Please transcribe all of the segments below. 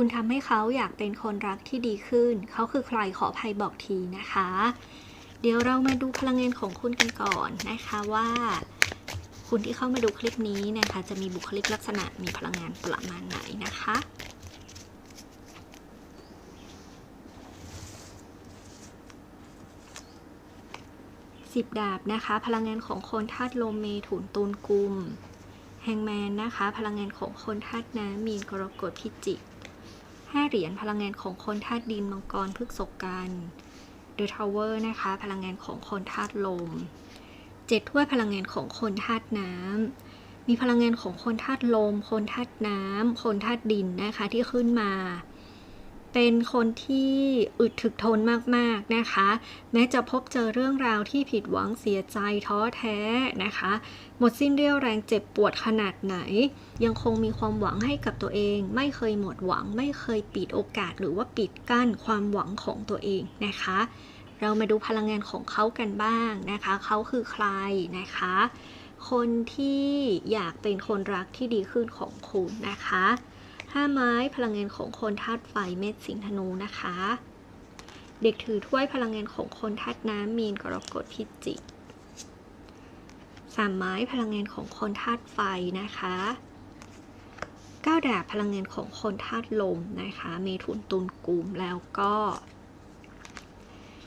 คุณทำให้เขาอยากเป็นคนรักที่ดีขึ้น เขาคือใครขออภัยบอกทีนะคะ เดี๋ยวเรามาดูพลังงานของคุณกันก่อนนะคะว่า คุณที่เข้ามาดูคลิปนี้นะคะ จะมีบุคลิกลักษณะมีพลังงานประมาณไหนนะคะสิบดาบนะคะ พลังงานของคนธาตุลมเมถุนตุลกุมแฮงแมนนะคะ พลังงานของคนธาตุน้ำมีนกรกฎพิจิก ห้าเหรียญพลังงานของคนธาตุดินมังกรพฤกษกันเดอะทาวเวอร์นะคะ พลังงานของคนธาตุลมเจ็ดถ้วยพลังงานของคนธาตุน้ำมีพลังงานของคนธาตุลม คนธาตุน้ำคนธาตุดินนะคะที่ขึ้นมา เป็นคนที่อึดถึกทนมากๆนะคะ แม้จะพบเจอเรื่องราวที่ผิดหวังเสียใจท้อแท้นะคะ หมดสิ้นเรี่ยวแรงเจ็บปวดขนาดไหน ยังคงมีความหวังให้กับตัวเอง ไม่เคยหมดหวัง ไม่เคยปิดโอกาส หรือว่าปิดกั้นความหวังของตัวเองนะคะ เรามาดูพลังงานของเขากันบ้างนะคะ เขาคือใครนะคะ คนที่อยากเป็นคนรักที่ดีขึ้นของคุณนะคะ ห้าไม้พลังงานของคนธาตุไฟเม็ดสิงห์ธนูนะคะ เด็กถือถ้วยพลังงานของคนธาตุน้ำมีนกรกฎพิจิกสามไม้พลังงานของคนธาตุไฟนะคะเก้าดาบพลังงานของคนธาตุลมนะคะ เมถุนตุลกุมแล้วก็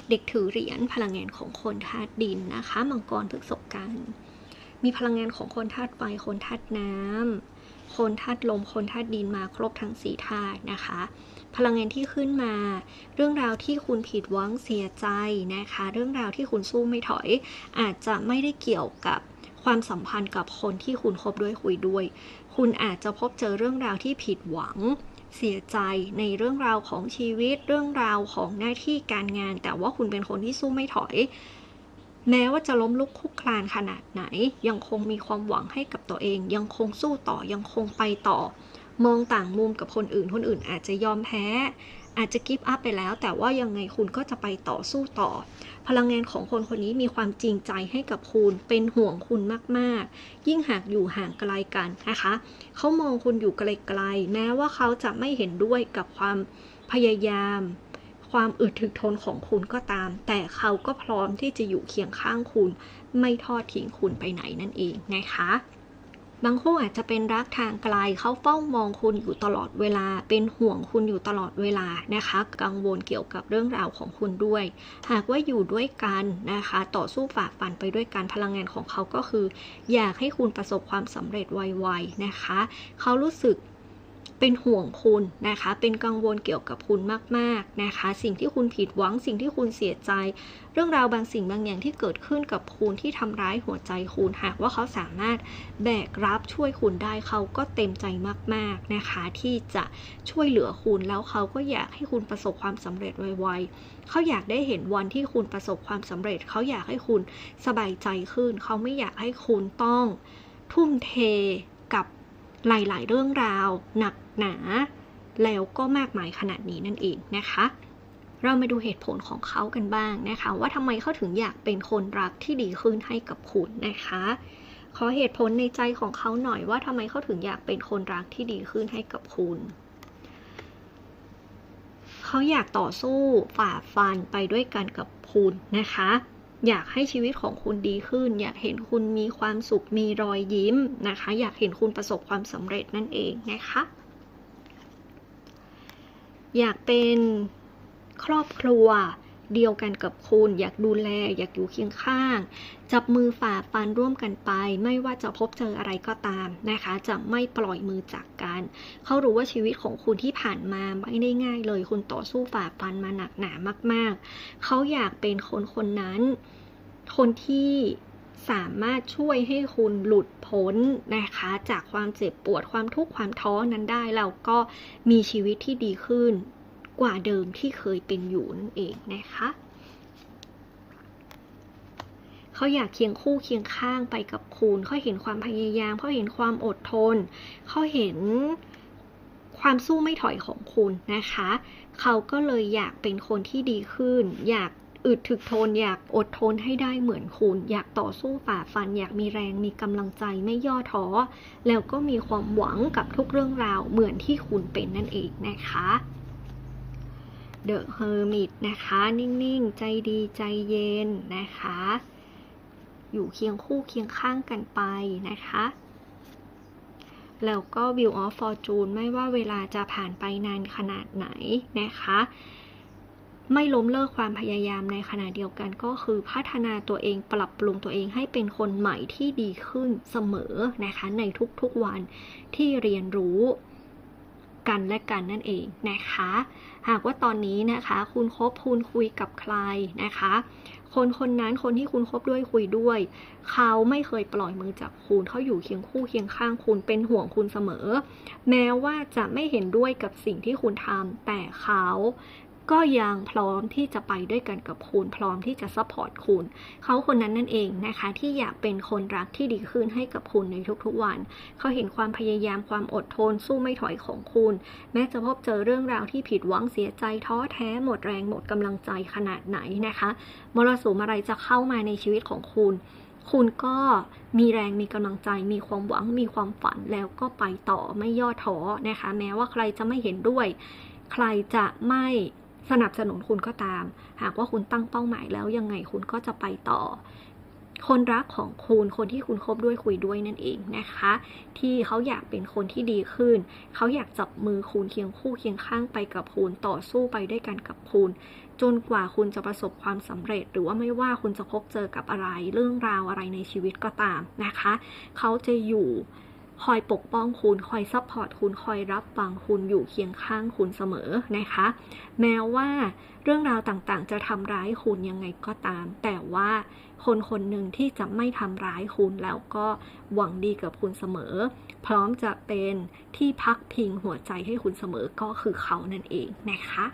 เด็กถือเหรียญพลังงานของคนธาตุดินนะคะ มังกรพฤกษกัน มีพลังงานของคนธาตุไฟคนธาตุน้ำ คนธาตุลม คนธาตุดินมาครบทั้งสี่ธาตุนะคะ พลังงานที่ขึ้นมา เรื่องราวที่คุณผิดหวังเสียใจนะคะ เรื่องราวที่คุณสู้ไม่ถอย อาจจะไม่ได้เกี่ยวกับความสัมพันธ์กับคนที่คุณคบด้วยคุยด้วย คุณอาจจะพบเจอเรื่องราวที่ผิดหวังเสียใจในเรื่องราวของชีวิต เรื่องราวของหน้าที่การงาน แต่ว่าคุณเป็นคนที่สู้ไม่ถอย แม้ว่าจะล้มลุกคลุกคลานขนาดไหน ยังคงมีความหวังให้กับตัวเอง ยังคงสู้ต่อยังคงไปต่อ มองต่างมุมกับคนอื่น คนอื่นอาจจะยอมแพ้ อาจจะกิฟต์อัพไปแล้ว แต่ว่ายังไงคุณก็จะไปต่อสู้ต่อ พลังงานของคนคนนี้มีความจริงใจให้กับคุณ เป็นห่วงคุณมากๆ ยิ่งหากอยู่ห่างไกลกันนะคะ เขามองคุณอยู่ไกลๆแม้ว่าเขาจะไม่เห็นด้วยกับความพยายาม ความอึดถึกทนของคุณก็ตาม แต่เขาก็พร้อมที่จะอยู่เคียงข้างคุณ ไม่ทอดทิ้งคุณไปไหนนั่นเองนะคะบางคู่อาจจะเป็นรักทางไกลเขาเฝ้ามองคุณอยู่ตลอดเวลา เป็นห่วงคุณอยู่ตลอดเวลานะคะ กังวลเกี่ยวกับเรื่องราวของคุณด้วย หากว่าอยู่ด้วยกันนะคะ ต่อสู้ฝ่าฟันไปด้วยกันพลังงานของเขาก็คือ อยากให้คุณประสบความสำเร็จไวๆนะคะ เขารู้สึก เป็นห่วงคุณนะคะ เป็นกังวลเกี่ยวกับคุณมากๆนะคะ สิ่งที่คุณผิดหวัง สิ่งที่คุณเสียใจ เรื่องราวบางสิ่งบางอย่างที่เกิดขึ้นกับคุณที่ทำร้ายหัวใจคุณ หากว่าเขาสามารถแบกรับช่วยคุณได้เขาก็เต็มใจมากๆนะคะ ที่จะช่วยเหลือคุณแล้วเขาก็อยากให้คุณประสบความสำเร็จไวๆเขาอยากได้เห็นวันที่คุณประสบความสำเร็จ เขาอยากให้คุณสบายใจขึ้น เขาไม่อยากให้คุณต้องทุ่มเทกับ หลายๆ เรื่องราว หนักหนา แล้วก็มากมายขนาดนี้นั่นเองนะคะ เรามาดูเหตุผลของเขากันบ้างนะคะ ว่าทำไมเขาถึงอยากเป็นคนรักที่ดีขึ้นให้กับคุณนะคะ ขอเหตุผลในใจของเขาหน่อยว่าทำไมเขาถึงอยากเป็นคนรักที่ดีขึ้นให้กับคุณเขาอยากต่อสู้ฝ่าฟันไปด้วยกันกับคุณนะคะ อยากให้ชีวิตของคุณดีขึ้น อยากเห็นคุณมีความสุขมีรอยยิ้มนะคะ อยากเห็นคุณประสบความสำเร็จนั่นเองนะคะ อยากเป็นครอบครัว เดียวกันกับคุณ อยากดูแล อยากอยู่เคียงข้าง จับมือฝ่าฟันร่วมกันไป ไม่ว่าจะพบเจออะไรก็ตามนะคะ จะไม่ปล่อยมือจากกัน เขารู้ว่าชีวิตของคุณที่ผ่านมาไม่ได้ง่ายเลย คุณต่อสู้ฝ่าฟันมาหนักหนามาก ๆ เขาอยากเป็นคนคนนั้น คนที่สามารถช่วยให้คุณหลุดพ้นนะคะ จากความเจ็บปวดความทุกข์ความท้อนั้นได้แล้วก็มีชีวิตที่ดีขึ้น กว่าเดิมที่เคยเป็นอยู่นั่นเองนะคะเขาอยากเคียงคู่เคียงข้างไปกับคุณเขาเห็นความพยายามเขาเห็นความอดทนเขาเห็นความสู้ไม่ถอยของคุณนะคะ เขาก็เลยอยากเป็นคนที่ดีขึ้น อยากอึดถึกทน อยากอดทนให้ได้เหมือนคุณ อยากต่อสู้ฝ่าฟัน อยากมีแรง มีกำลังใจไม่ย่อท้อ แล้วก็มีความหวังกับทุกเรื่องราวเหมือนที่คุณเป็นนั่นเองนะคะ The Hermit นะคะ นิ่งๆ ใจดีใจเย็นนะคะ อยู่เคียงคู่เคียงข้างกันไปนะคะแล้วก็ View of Fortune ไม่ว่าเวลาจะผ่านไปนานขนาดไหนนะคะ ไม่ล้มเลิกความพยายามในขณะเดียวกันก็คือพัฒนาตัวเองปรับปรุงตัวเองให้เป็นคนใหม่ที่ดีขึ้นเสมอนะคะ ในทุกๆวันที่เรียนรู้ กันและกันนั่นเองนะคะ หากว่าตอนนี้นะคะคุณคบคุณคุยกับใครนะคะ คนคนนั้นคนที่คุณคบด้วยคุยด้วย เขาไม่เคยปล่อยมือจากคุณเขาอยู่เคียงคู่เคียงข้างคุณเป็นห่วงคุณเสมอ แม้ว่าจะไม่เห็นด้วยกับสิ่งที่คุณทำแต่เขา ก็ยังพร้อมที่จะไปด้วยกันกับคุณ พร้อมที่จะซัพพอร์ตคุณ เขาคนนั้นนั่นเองนะคะ ที่อยากเป็นคนรักที่ดีขึ้นให้กับคุณในทุกๆวัน เขาเห็นความพยายามความอดทนสู้ไม่ถอยของคุณ แม้จะพบเจอเรื่องราวที่ผิดหวังเสียใจท้อแท้หมดแรงหมดกำลังใจขนาดไหนนะคะมรสุมอะไรจะเข้ามาในชีวิตของคุณ คุณก็มีแรงมีกำลังใจ มีความหวัง มีความฝันแล้วก็ไปต่อไม่ย่อท้อนะคะ แม้ว่าใครจะไม่เห็นด้วย ใครจะไม่ สนับสนุนคุณก็ตาม หากว่าคุณตั้งเป้าหมายแล้วยังไงคุณก็จะไปต่อ คนรักของคุณคนที่คุณคบด้วยคุยด้วยนั่นเองนะคะ ที่เขาอยากเป็นคนที่ดีขึ้น เขาอยากจับมือคุณเคียงคู่เคียงข้างไปกับคุณต่อสู้ไปด้วยกันกับคุณ จนกว่าคุณจะประสบความสำเร็จ หรือว่าไม่ว่าคุณจะพบเจอกับอะไรเรื่องราวอะไรในชีวิตก็ตามนะคะ เขาจะอยู่ คอยปกป้องคุณคอยซัพพอร์ตคุณคอยรับฟังคุณอยู่เคียงข้างคุณเสมอนะคะ แม้ว่าเรื่องราวต่างๆ จะทำร้ายคุณยังไงก็ตาม แต่ว่าคนคนหนึ่งที่จะไม่ทำร้ายคุณแล้วก็หวังดีกับคุณเสมอ พร้อมจะเป็นที่พักพิงหัวใจให้คุณเสมอก็คือเขานั่นเองนะคะ